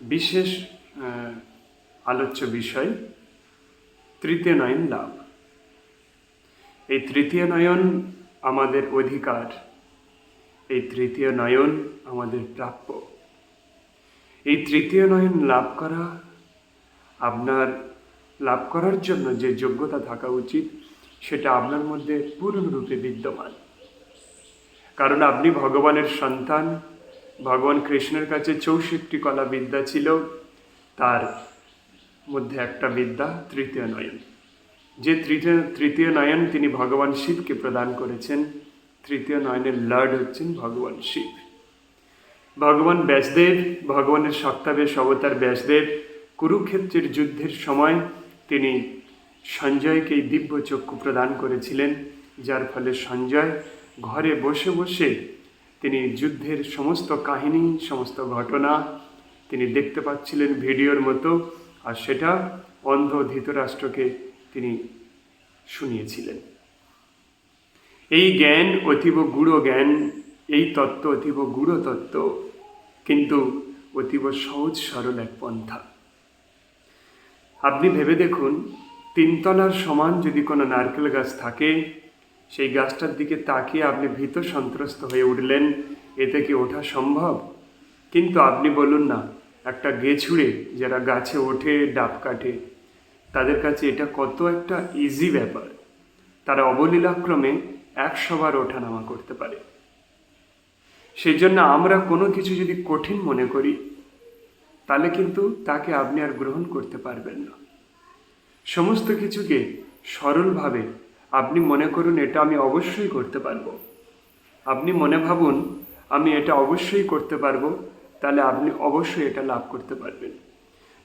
বিশেষ আলোচ্য বিষয় তৃতীয় নয়ন লাভ এই তৃতীয় নয়ন আমাদের অধিকার। এই তৃতীয় নয়ন আমাদের প্রাপ্য। এই তৃতীয় নয়ন লাভ করা আপনার লাভ করার জন্য যে যোগ্যতা থাকা উচিত, সেটা আপনার মধ্যে পূর্ণরূপে বিদ্যমান। কারণ আপনি ভগবানের সন্তান, ভগবান কৃষ্ণের কাছে চৌষট্টি কলা বিদ্যা ছিল, তার মধ্যে একটা বিদ্যা তৃতীয় নয়ন। যে তৃতীয় তৃতীয় নয়ন তিনি ভগবান শিবকে প্রদান করেছেন, তৃতীয় নয়নের লর্ড হচ্ছেন ভগবান শিব। ভগবান ব্যাসদেব, ভগবানের সপ্তাবেশ অবতার ব্যাসদেব, কুরুক্ষেত্রের যুদ্ধের সময় তিনি সঞ্জয়কে এই দিব্য চক্ষু প্রদান করেছিলেন, যার ফলে সঞ্জয় ঘরে বসে বসে তিনি যুদ্ধের সমস্ত কাহিনী, সমস্ত ঘটনা তিনি দেখতে পাচ্ছিলেন ভিডিওর মতো, আর সেটা অন্ধ ধৃতরাষ্ট্রকে তিনি শুনিয়েছিলেন। এই জ্ঞান অতীব গূঢ় জ্ঞান, এই তত্ত্ব অতীব গূঢ় তত্ত্ব, কিন্তু অতীব সহজ সরল এক পন্থা। আপনি ভেবে দেখুন, তিনতলার সমান যদি কোনো নারকেল গাছ থাকে, সেই গাছটার দিকে তাকিয়ে আপনি ভীত সন্ত্রস্ত হয়ে উঠলেন, এতে কি ওঠা সম্ভব? কিন্তু আপনি বলুন না, একটা গেছুড়ে যারা গাছে ওঠে, ডাব কাটে, তাদের কাছে এটা কত একটা ইজি ব্যাপার। তারা অবলীলাক্রমে একশোবার ওঠানামা করতে পারে। সেই জন্য আমরা কোনো কিছু যদি কঠিন মনে করি তাহলে কিন্তু তাকে আপনি আর গ্রহণ করতে পারবেন না। সমস্ত কিছুকে সরলভাবে আপনি মনে করুন এটা আমি অবশ্যই করতে পারব। আপনি মনে ভাবুন, আমি এটা অবশ্যই করতে পারব, তাহলে আপনি অবশ্যই এটা লাভ করতে পারবেন।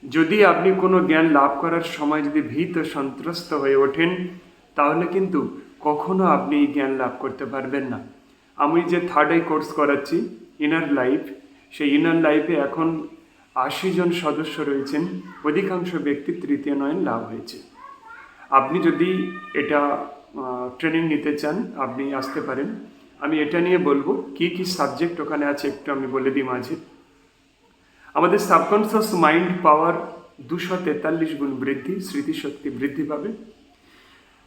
যদি আপনি কোনো জ্ঞান লাভ করার সময় যদি ভীত সন্ত্রস্ত হয়ে ওঠেন, তাহলে কিন্তু কখনো আপনি এই জ্ঞান লাভ করতে পারবেন না। আমি যে থার্ড আই কোর্স করাচ্ছি ইনার লাইফ সেই ইনার লাইফে এখন আশি জন সদস্য রয়েছেন, অধিকাংশ ব্যক্তি তৃতীয় নয়ন লাভ হয়েছে। আপনি যদি এটা ট্রেনিং নিতে চান, আপনি আসতে পারেন। আমি এটা নিয়ে বলব, কি কি সাবজেক্ট ওখানে আছে একটু আমি বলে দিই মাঝে। আমাদের সাবকনসিয়াস মাইন্ড পাওয়ার দুশো তেতাল্লিশ গুণ বৃদ্ধি, স্মৃতিশক্তি বৃদ্ধি পাবে।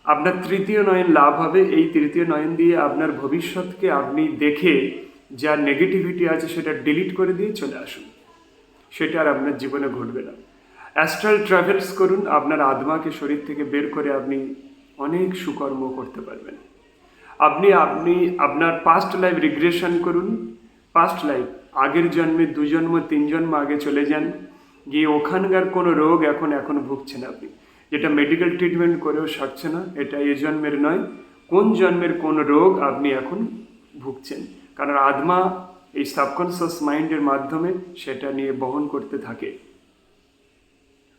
আপনার তৃতীয় নয়ন লাভ হবে, এই তৃতীয় নয়ন দিয়ে আপনার ভবিষ্যৎকে আপনি দেখে যা নেগেটিভিটি আছে সেটা ডিলিট করে দিয়ে চলে আসুন। সেটা আর আপনার জীবনে ঘটবে না। অ্যাস্ট্রাল ট্রাভেলস করুন, আপনার আত্মাকে শরীর থেকে বের করে আপনি অনেক সুকর্ম করতে পারবেন। আপনি আপনি, আপনার পাস্ট লাইফ রিগ্রেশন করুন। পাস্ট লাইফ আগের জন্মে দু জন্ম তিন জন্ম আগে চলে যান। গিয়ে ওখানকার কোনো রোগ এখন এখন ভুগছেন আপনি। যেটা মেডিকেল ট্রিটমেন্ট করেও সারছে না, এটা এ জন্মের নয়। কোন জন্মের কোন রোগ আপনি এখন ভুগছেন? কারণ আত্মা এই সাবকনসিয়াস মাইন্ডের মাধ্যমে সেটা নিয়ে বহন করতে থাকে।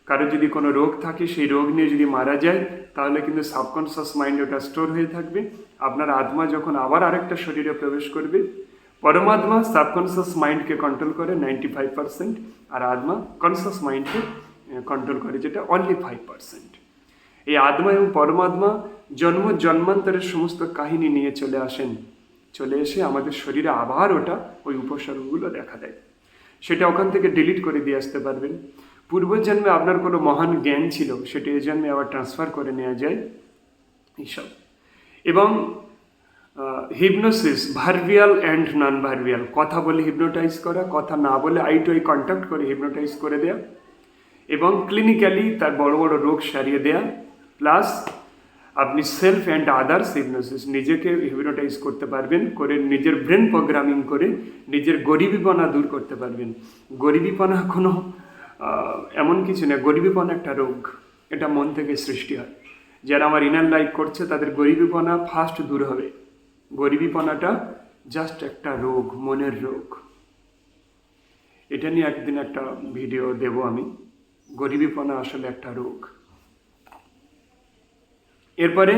কারও যদি কোনো রোগ থাকে, সেই রোগ নিয়ে যদি মারা যায়, তাহলে কিন্তু সাবকনসিয়াস মাইন্ড ওটা স্টোর হয়ে থাকবে। আপনার আত্মা যখন আবার আরেকটা শরীরে প্রবেশ করবে, পরমাত্মা সাবকনসিয়াস মাইন্ডকে কন্ট্রোল করে নাইনটি ফাইভ পার্সেন্ট আর আত্মা কনসিয়াস মাইন্ডকে কন্ট্রোল করে, যেটা অনলি ফাইভ পার্সেন্ট এই আত্মা এবং পরমাত্মা জন্ম জন্মান্তরের সমস্ত কাহিনী নিয়ে চলে আসেন। চলে এসে আমাদের শরীরে আবার ওটা ওই উপসর্গগুলো দেখা দেয়। সেটা ওখান থেকে ডিলিট করে দিয়ে আসতে পারবেন। পূর্বজন্মে আপনার কোনো মহান জ্ঞান ছিল, সেটা এই জন্মে আবার ট্রান্সফার করে নেওয়া যায়। এইসব। এবং হিপনোসিস ভার্ভিয়াল অ্যান্ড নন ভার্ভিয়াল কথা বলে হিপনোটাইজ করা, কথা না বলে আই টু আই কন্ট্যাক্ট করে হিপনোটাইজ করে দেয়া। এবং ক্লিনিক্যালি তার বড় বড় রোগ সারিয়ে দেয়া। প্লাস আপনি সেলফ অ্যান্ড আদার্স হিপনোসিস নিজেকে হিপনোটাইজ করতে পারবেন, করে নিজের ব্রেন প্রোগ্রামিং করে নিজের গরিবীপনা দূর করতে পারবেন। গরিবীপনা কোনো এমন কিছু না, গরিবীপনা একটা রোগ। এটা মন থেকে সৃষ্টি হয়। যারা আমার ইনার লাইফ করছে, তাদের গরিবীপনা ফার্স্ট দূর হবে। গরিবীপনাটা জাস্ট একটা রোগ, মনের রোগ। এটা নিয়ে একদিন একটা ভিডিও দেব আমি। গরিবীপনা আসলে একটা রোগ। এরপরে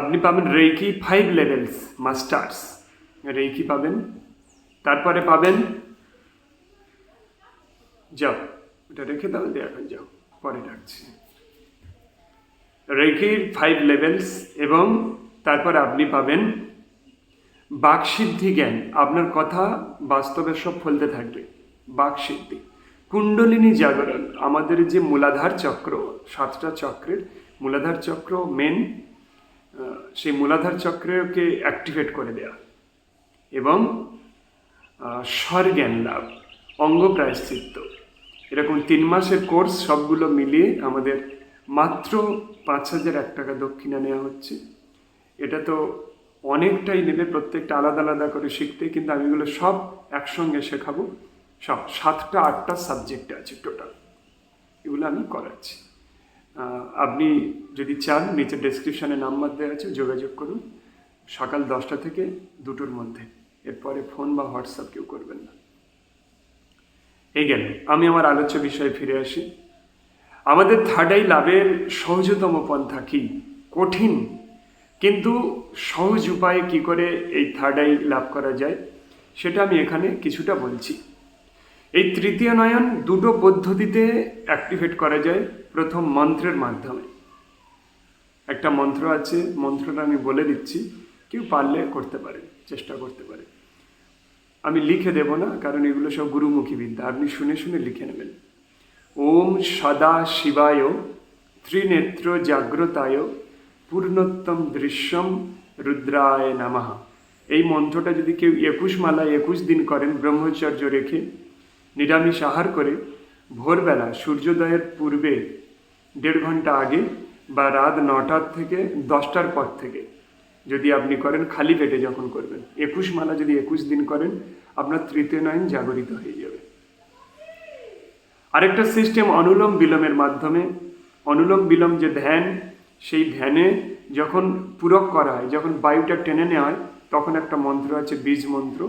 আপনি পাবেন reiki five levels masters reiki পাবেন, তারপরে পাবেন, যাও, এটা রেখে দাও, দিয়ে এখন যাও, পরে ডাকছি রেকির ফাইভ লেভেলস এবং তারপরে আপনি পাবেন বাকসিদ্ধি জ্ঞান। আপনার কথা বাস্তবে সব ফলতে থাকবে, বাকসিদ্ধি। কুণ্ডলিনী জাগরণ, আমাদের যে মূলাধার চক্র, সাতটা চক্রের মূলাধার চক্র মেন সেই মূলাধার চক্রকে অ্যাক্টিভেট করে দেয়া এবং স্বরজ্ঞান লাভ অঙ্গ প্রায়শ্চিত্ত এরকম তিন মাসের কোর্স সবগুলো মিলিয়ে আমাদের মাত্র পাঁচ হাজার এক টাকা দক্ষিণা নেওয়া হচ্ছে। এটা তো অনেকটাই নেবে, প্রত্যেকটা আলাদা আলাদা করে শিখতে, কিন্তু আমি এগুলো সব একসঙ্গে শেখাবো। সব সাতটা, আটটা সাবজেক্ট আছে টোটাল এগুলো আমি করাচ্ছি। আপনি যদি চান, নিচে ডেসক্রিপশানে নাম্বার দেওয়া আছে, যোগাযোগ করুন। সকাল দশটা থেকে দুটোর মধ্যে। এরপরে ফোন বা হোয়াটসঅ্যাপ কেউ করবেন না। এই গেল। আমি আমার আলোচ্য বিষয়ে ফিরে আসি। আমাদের থার্ডাই লাভের সহজতম পন্থা কি? কঠিন। কিন্তু সহজ উপায়ে কি করে এই থার্ডাই লাভ করা যায়? সেটা আমি এখানে কিছুটা বলছি। এই তৃতীয় নয়ন দুটো পদ্ধতিতে অ্যাক্টিভেট করা যায় প্রথম মন্ত্রের মাধ্যমে। একটা মন্ত্র আছে, মন্ত্রটা আমি বলে দিচ্ছি, কেউ পারলে করতে পারে, চেষ্টা করতে পারে। আমি লিখে দেব না, কারণ এগুলো সব গুরুমুখী বিদ্যা, আপনি শুনে শুনে লিখে নেবেন। ওম সদা শিবায়, ত্রিনেত্র জাগ্রতায়, পূর্ণোত্তম দৃশ্যম রুদ্রায় নামাহ এই মন্ত্রটা যদি কেউ একুশ মালা একুশ দিন করেন, ব্রহ্মচর্য রেখে নিরামিষ আহার করে ভোরবেলা সূর্যোদয়ের পূর্বে দেড় ঘণ্টা আগে বা রাত নটার থেকে দশটার পর থেকে যদি আপনি করেন খালি পেটে যখন করবেন। একুশ মালা যদি একুশ দিন করেন, আপনার তৃতীয় নয়ন জাগরিত হয়ে যাবে। আরেকটা সিস্টেম অনুলোম বিলোমের মাধ্যমে, অনুলোম বিলোম যে ধ্যান, সেই ধ্যানে যখন পূরক করা হয়, যখন বায়ুটা টেনে নেওয়া হয়, তখন একটা মন্ত্র আছে, বীজ মন্ত্র,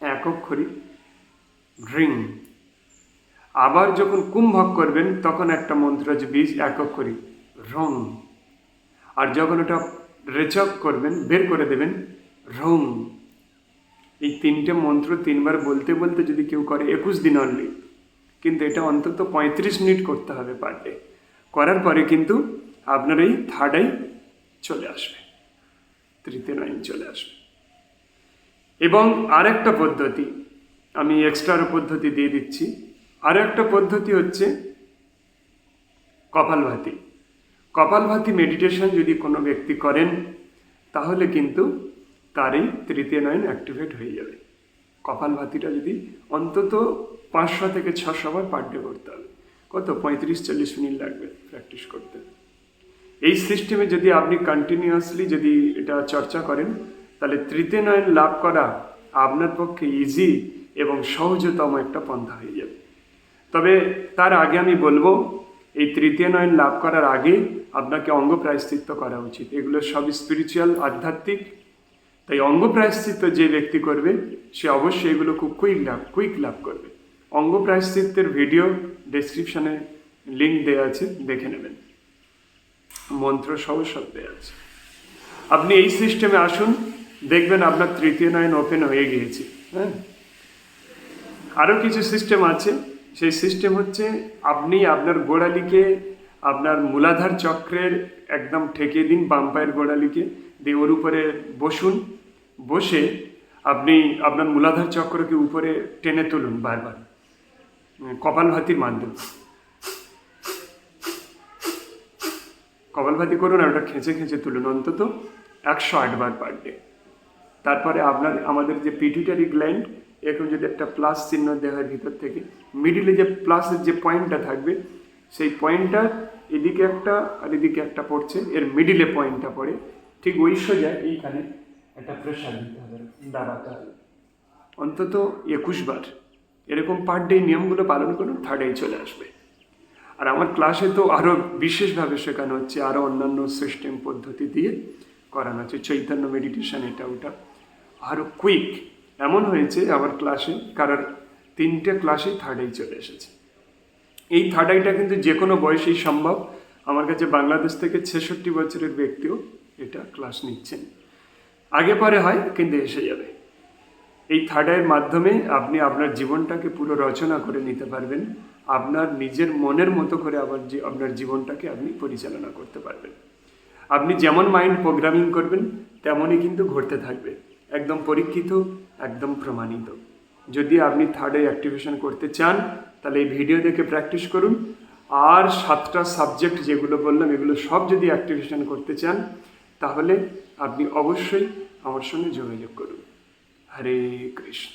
এক অক্ষরী ড্রিং আবার যখন কুম্ভক করবেন, তখন একটা মন্ত্র আছে, বীজ একক অক্ষরী রং। আর যখন ওটা রেচক করবেন, বের করে দেবেন, রং। এই তিনটে মন্ত্র তিনবার বলতে বলতে যদি কেউ করে, একুশ দিন অনলি কিন্তু এটা অন্তত পঁয়ত্রিশ মিনিট করতে হবে পার ডে করার পরে কিন্তু আপনার এই থার্ড আই চলে আসবে, তৃতীয় লাইন চলে আসবে। এবং আরেকটা পদ্ধতি আমি এক্সট্রা পদ্ধতি দিয়ে দিচ্ছি। আর একটা পদ্ধতি হচ্ছে কপালভাতি কপালভাতি মেডিটেশন যদি কোনো ব্যক্তি করেন, তাহলে কিন্তু তারই তৃতীয় নয়ন অ্যাক্টিভেট হয়ে যাবে। কপালভাতিটা যদি অন্তত পাঁচশো থেকে ছশো বার পার ডে করতে হবে। কত? পঁয়ত্রিশ, চল্লিশ মিনিট লাগবে প্র্যাকটিস করতে। এই সিস্টেমে যদি আপনি কন্টিনিউয়াসলি যদি এটা চর্চা করেন, তাহলে তৃতীয় নয়ন লাভ করা আপনার পক্ষে ইজি এবং সহজতম একটা পন্থা হয়ে যাবে। তবে তার আগে আমি বলব, এই তৃতীয় নয়ন লাভ করার আগে আপনাকে অঙ্গ প্রায়শ্চিত্ত করা উচিত। এগুলো সব স্পিরিচুয়াল আধ্যাত্মিক। তাই অঙ্গ প্রায়শ্চিত্ত যে ব্যক্তি করবে, সে অবশ্যই এগুলো খুব কুইক লাভ কুইক লাভ করবে। অঙ্গ প্রায়শ্চিত্তের ভিডিও ডেসক্রিপশনে লিঙ্ক দেওয়া আছে, দেখে নেবেন। মন্ত্র সহ সব দেওয়া আছে। আপনি এই সিস্টেমে আসুন, দেখবেন আপনার তৃতীয় নয়ন ওপেন হয়ে গিয়েছে। হ্যাঁ? আরও কিছু সিস্টেম আছে। সেই সিস্টেম হচ্ছে আপনি আপনার গোড়ালিকে, আপনার মূলাধার চক্রের একদম ঠেকে দিন বাম পায়ের গোড়ালিকে, দিয়ে ওর উপরে বসুন। বসে আপনি আপনার মূলাধার চক্রকে উপরে টেনে তুলুন বারবার। কপালভাতির মাধ্যমে কপালভাতি করুন আর ওটা খেঁচে খেঁচে তুলুন অন্তত একশো আটবার পার ডে তারপরে আপনার, আমাদের যে পিটুইটারি গ্ল্যান্ড এরকম যদি একটা প্লাস চিহ্ন দেওয়া হয় ভিতর থেকে মিডিলে যে প্লাসের যে পয়েন্টটা থাকবে, সেই পয়েন্টটা এদিকে একটা আর এদিকে একটা পড়ছে, এর মিডিলে পয়েন্টটা পড়ে। ঠিক ওই সোজা এইখানে একটা প্রেশার দিতে হবে, দাঁড়াতে হবে। অন্তত একুশ বার। এরকম পার ডে নিয়মগুলো পালন করুন থার্ড থার্ডেই চলে আসবে। আর আমার ক্লাসে তো আরও বিশেষভাবে শেখানো হচ্ছে আরও অন্যান্য সিস্টেম পদ্ধতি দিয়ে করানো হচ্ছে। চৈতন্য মেডিটেশন এটা ওটা। আরও কুইক এমন হয়েছে আমার ক্লাসে কারোর তিনটে ক্লাসেই থার্ড আই চলে এসেছে। এই থার্ড আইটা কিন্তু যে কোনো বয়সেই সম্ভব। আমার কাছে বাংলাদেশ থেকে ছেষট্টি বছরের ব্যক্তিও এটা ক্লাস নিচ্ছেন। আগে পরে হয়, কিন্তু এসে যাবে। এই থার্ড আইয়ের মাধ্যমে আপনি আপনার জীবনটাকে পুরো রচনা করে নিতে পারবেন। আপনার নিজের মনের মতো করে আবার আপনার জীবনটাকে আপনি পরিচালনা করতে পারবেন। আপনি যেমন মাইন্ড প্রোগ্রামিং করবেন, তেমনই কিন্তু ঘটতে থাকবে। একদম পরীক্ষিত, একদম প্রমাণিত। যদি আপনি থার্ড আই অ্যাক্টিভেশন করতে চান, তাহলে এই ভিডিও দেখে প্র্যাকটিস করুন। আর সাতটা সাবজেক্ট যেগুলো বললাম, এগুলো সব যদি অ্যাক্টিভেশন করতে চান, তাহলে আপনি অবশ্যই আমার সঙ্গে যোগাযোগ করুন। হরে কৃষ্ণ।